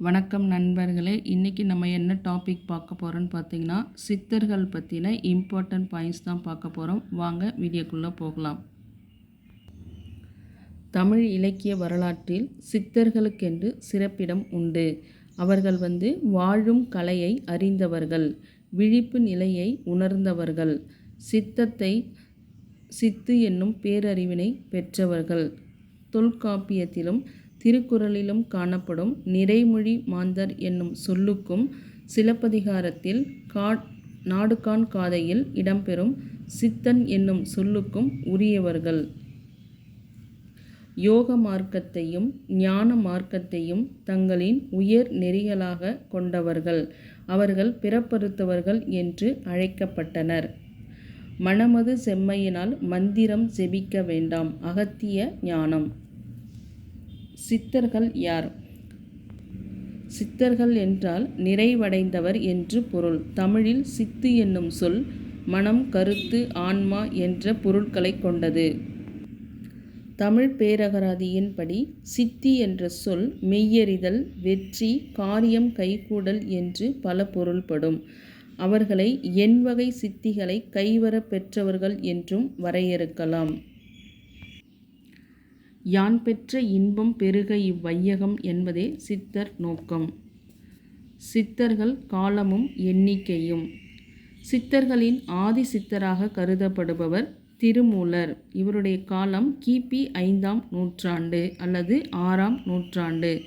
வணக்கம் நண்பர்களே. இன்றைக்கி நம்ம என்ன டாபிக் பார்க்க போகிறோன்னு பார்த்தீங்கன்னா சித்தர்கள் பற்றின இம்பார்ட்டன்ட் பாயிண்ட்ஸ் தான் பார்க்க போகிறோம் வாங்க வீடியோக்குள்ளே போகலாம். தமிழ் இலக்கிய வரலாற்றில் சித்தர்களுக்கென்று சிறப்பிடம் உண்டு. அவர்கள் வந்து வாழும் கலையை அறிந்தவர்கள் விழிப்பு நிலையை உணர்ந்தவர்கள் சித்தத்தை சித்து என்னும் பேரறிவினை பெற்றவர்கள். தொல்காப்பியத்திலும் திருக்குறளிலும் காணப்படும் நிறைமொழி மாந்தர் என்னும் சொல்லுக்கும் சிலப்பதிகாரத்தில் கா நாடுகான் காதையில் இடம்பெறும் சித்தன் என்னும் சொல்லுக்கும் உரியவர்கள். யோக மார்க்கத்தையும் ஞான மார்க்கத்தையும் தங்களின் உயர் நெறிகளாக கொண்டவர்கள். அவர்கள் பிறப்பறுத்தவர்கள் என்று அழைக்கப்பட்டனர். மனமது செம்மையினால் மந்திரம் செபிக்க வேண்டாம் அகத்திய ஞானம். சித்தர்கள் யார்? சித்தர்கள் என்றால் நிறைவடைந்தவர் என்று பொருள். தமிழில் சித்து என்னும் சொல் மனம் கருத்து ஆன்மா என்ற பொருட்களை கொண்டது. தமிழ் பேரகராதியின்படி சித்தி என்ற சொல் மெய்யறிதல் வெற்றி காரியம் கைகூடல் என்று பல பொருள்படும். அவர்களை எண்வகை சித்திகளை கைவர பெற்றவர்கள் என்றும் வரையறுக்கலாம். யான் பெற்ற இன்பம் பெருக இவ்வையகம் என்பதே சித்தர் நோக்கம். சித்தர்கள் காலமும் எண்ணிக்கையும். சித்தர்களின் ஆதி சித்தராக கருதப்படுபவர் திருமூலர். இவருடைய காலம் கிபி ஐந்தாம் நூற்றாண்டு அல்லது ஆறாம் நூற்றாண்டு.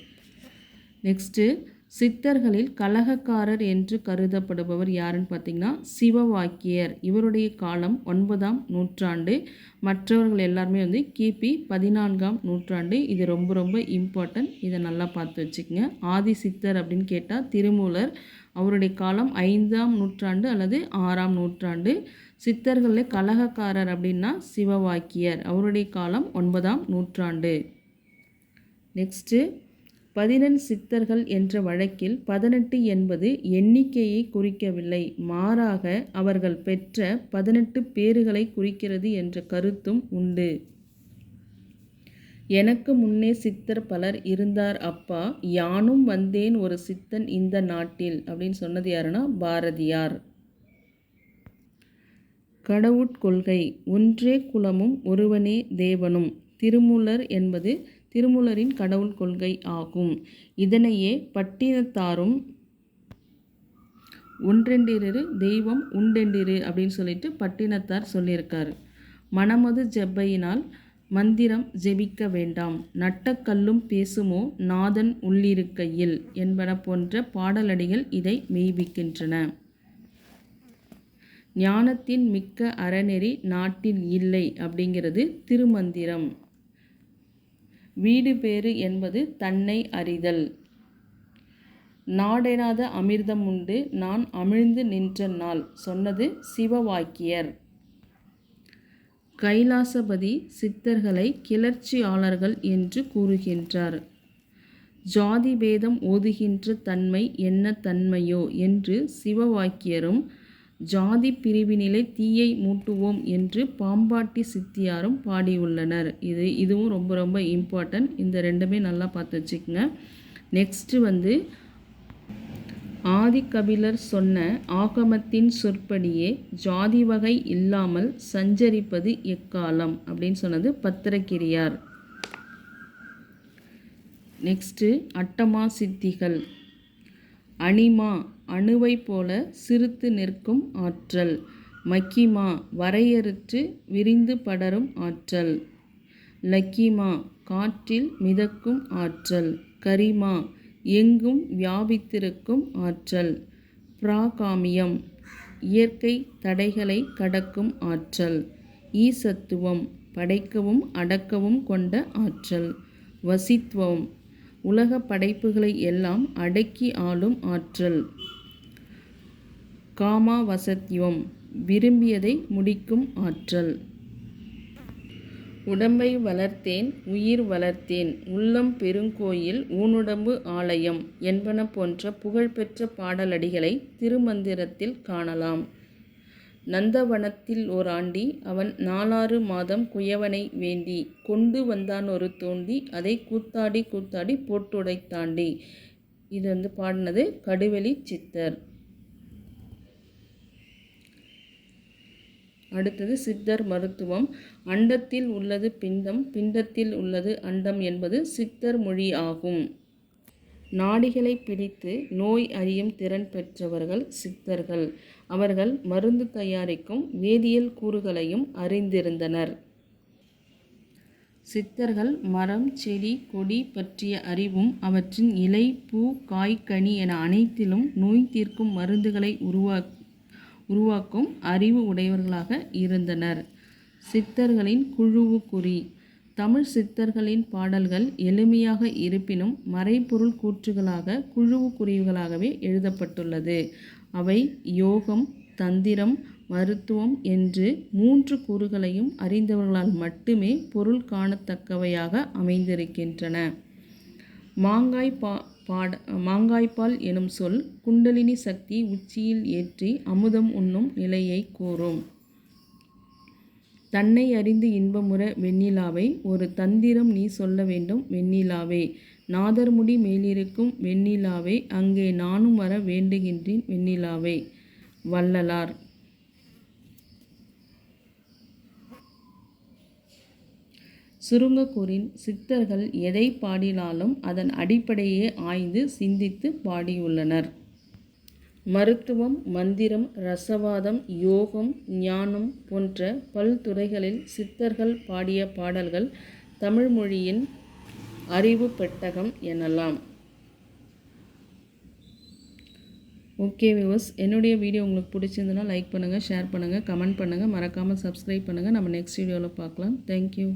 நெக்ஸ்ட்டு சித்தர்களில் கலகக்காரர் என்று கருதப்படுபவர் யாருன்னு பார்த்தீங்கன்னா சிவவாக்கியர். இவருடைய காலம் ஒன்பதாம் நூற்றாண்டு. மற்றவர்கள் எல்லாருமே வந்து கிபி பதினான்காம் நூற்றாண்டு. இது ரொம்ப ரொம்ப இம்பார்ட்டன்ட் இதை நல்லா பார்த்து வச்சுக்கோங்க. ஆதி சித்தர் அப்படின்னு கேட்டால் திருமூலர். அவருடைய காலம் ஐந்தாம் நூற்றாண்டு அல்லது ஆறாம் நூற்றாண்டு. சித்தர்களில் கலகக்காரர் அப்படின்னா சிவவாக்கியர். அவருடைய காலம் ஒன்பதாம் நூற்றாண்டு. நெக்ஸ்ட்டு பதினெண் சித்தர்கள் என்ற வழக்கில் பதினெட்டு என்பது எண்ணிக்கையை குறிக்கவில்லை. மாறாக அவர்கள் பெற்ற பதினெட்டு பேறுகளை குறிக்கிறது என்ற கருத்தும் உண்டு. எனக்கு முன்னே சித்தர் பலர் இருந்தார். அப்பா யானும் வந்தேன் ஒரு சித்தன் இந்த நாட்டில். அப்படின்னு சொன்னது யாருன்னா பாரதியார். கடவுட்கொள்கை ஒன்றே குலமும் ஒருவனே தேவனும். திருமூலர் என்பது திருமூலரின் கடவுள் கொள்கை ஆகும். இதனையே பட்டினத்தாரும் ஒன்றெண்டிரு தெய்வம் உண்டெண்டிரு அப்படின்னு சொல்லிட்டு பட்டினத்தார் சொல்லியிருக்கார். மனமது ஜெப்பையினால் மந்திரம் ஜெபிக்க வேண்டாம். நட்டக்கல்லும் பேசுமோ நாதன் உள்ளிருக்கையில் என்பன போன்ற பாடலடிகள் இதை மெய்ப்பிக்கின்றன ஞானத்தின் மிக்க அறநெறி நாட்டில் இல்லை அப்படிங்கிறது திருமந்திரம். வீடு பேறு என்பது தன்னை அறிதல். நாடெனாத அமிர்தம் உண்டு நான் அமிழ்ந்து நின்ற நாள் சொன்னது சிவவாக்கியர். கைலாசபதி சித்தர்களை கிளர்ச்சியாளர்கள் என்று கூறுகின்றார். ஜாதி பேதம் ஓதுகின்ற தன்மை என்ன தன்மையோ என்று சிவவாக்கியரும் ஜாதி பிரிவினிலை தீயை மூட்டுவோம் என்று பாம்பாட்டி சித்தியாரும் பாடியுள்ளனர். இது இதுவும் ரொம்ப ரொம்ப இம்பார்ட்டன்ட் இந்த ரெண்டுமே நல்லா பார்த்து வச்சுக்கோங்க. நெக்ஸ்ட்டு வந்து ஆதிக்கபிலர் சொன்ன ஆகமத்தின் சொற்படியே ஜாதி வகை இல்லாமல் சஞ்சரிப்பது எக்காலம் அப்படின்னு சொன்னது பத்திரக்கிரியார் நெக்ஸ்ட்டு அட்டமா சித்திகள். அனிமா அணுவை போல சிறுத்து நிற்கும் ஆற்றல். மக்கிமா வரையறுத்து விரிந்து படரும் ஆற்றல். லக்கிமா காற்றில் மிதக்கும் ஆற்றல். கரிமா எங்கும் வியாபித்திருக்கும் ஆற்றல். பிராகாமியம் இயற்கை தடைகளை கடக்கும் ஆற்றல். ஈசத்துவம் படைக்கவும் அடக்கவும் கொண்ட ஆற்றல். வசித்துவம் உலக படைப்புகளை எல்லாம் அடக்கி ஆளும் ஆற்றல். காமாவசத்யம் விரும்பியதை முடிக்கும் ஆற்றல். உடம்பை வளர்த்தேன் உயிர் வளர்த்தேன் உள்ளம் பெருங்கோயில் ஊனுடம்பு ஆலயம் என்பன போன்ற புகழ்பெற்ற பாடலடிகளை திருமந்திரத்தில் காணலாம். நந்தவனத்தில் ஓராண்டி ஆண்டி அவன் நாலாறு மாதம் குயவனை வேண்டி கொண்டு வந்தான் ஒரு தோண்டி அதை கூத்தாடி கூத்தாடி போட்டுடைத்தாண்டி. இது வந்து பாடினது கடுவெளி சித்தர். அடுத்தது சித்தர் மருத்துவம். அண்டத்தில் உள்ளது பிண்டம் பிண்டத்தில் உள்ளது அண்டம் என்பது சித்தர் மொழி ஆகும். நாடிகளை பிடித்து நோய் அறியும் திறன் பெற்றவர்கள் சித்தர்கள். அவர்கள் மருந்து தயாரிக்கும் வேதியியல் கூறுகளையும் அறிந்திருந்தனர். சித்தர்கள் மரம் செடி கொடி பற்றிய அறிவும் அவற்றின் இலை பூ காய் கனி என அனைத்திலும் நோய் தீர்க்கும் மருந்துகளை உருவா உருவாக்கும் அறிவு உடையவர்களாக இருந்தனர். சித்தர்களின் குழுவு குறி. தமிழ் சித்தர்களின் பாடல்கள் எளிமையாக இருப்பினும் மறைபொருள் கூற்றுகளாக குழுவு குறிவுகளாகவே எழுதப்பட்டுள்ளது. அவை யோகம் தந்திரம் மருத்துவம் என்று மூன்று கூறுகளையும் அறிந்தவர்களால் மட்டுமே பொருள் காணத்தக்கவையாக அமைந்திருக்கின்றன. மாங்காய் பா பாட மாங்காய்ப்பால் எனும் சொல் குண்டலினி சக்தி உச்சியில் ஏற்றி அமுதம் உண்ணும் நிலையை கூறும். தன்னை அறிந்து இன்பமுற வெண்ணிலாவை ஒரு தந்திரம் நீ சொல்ல வேண்டும் வெண்ணிலாவே. நாதர்முடி மேலிருக்கும் வெண்ணிலாவே அங்கே நானும் வர வேண்டுகின்றேன் வெண்ணிலாவே. வள்ளலார். சுருங்கக்கூறின் சித்தர்கள் எதை பாடினாலும் அதன் அடிப்படையே ஆய்ந்து சிந்தித்து பாடியுள்ளனர். மருத்துவம் மந்திரம் ரசவாதம் யோகம் ஞானம் போன்ற பல்துறைகளில் சித்தர்கள் பாடிய பாடல்கள் தமிழ் மொழியின் அறிவு பெட்டகம் எனலாம். ஓகே வியூவர்ஸ் என்னுடைய வீடியோ உங்களுக்கு பிடிச்சிருந்துன்னா லைக் பண்ணுங்கள் ஷேர் பண்ணுங்கள் கமெண்ட் பண்ணுங்கள் மறக்காமல் சப்ஸ்கிரைப் பண்ணுங்கள் நம்ம நெக்ஸ்ட் வீடியோவில் பார்க்கலாம். தேங்க்யூ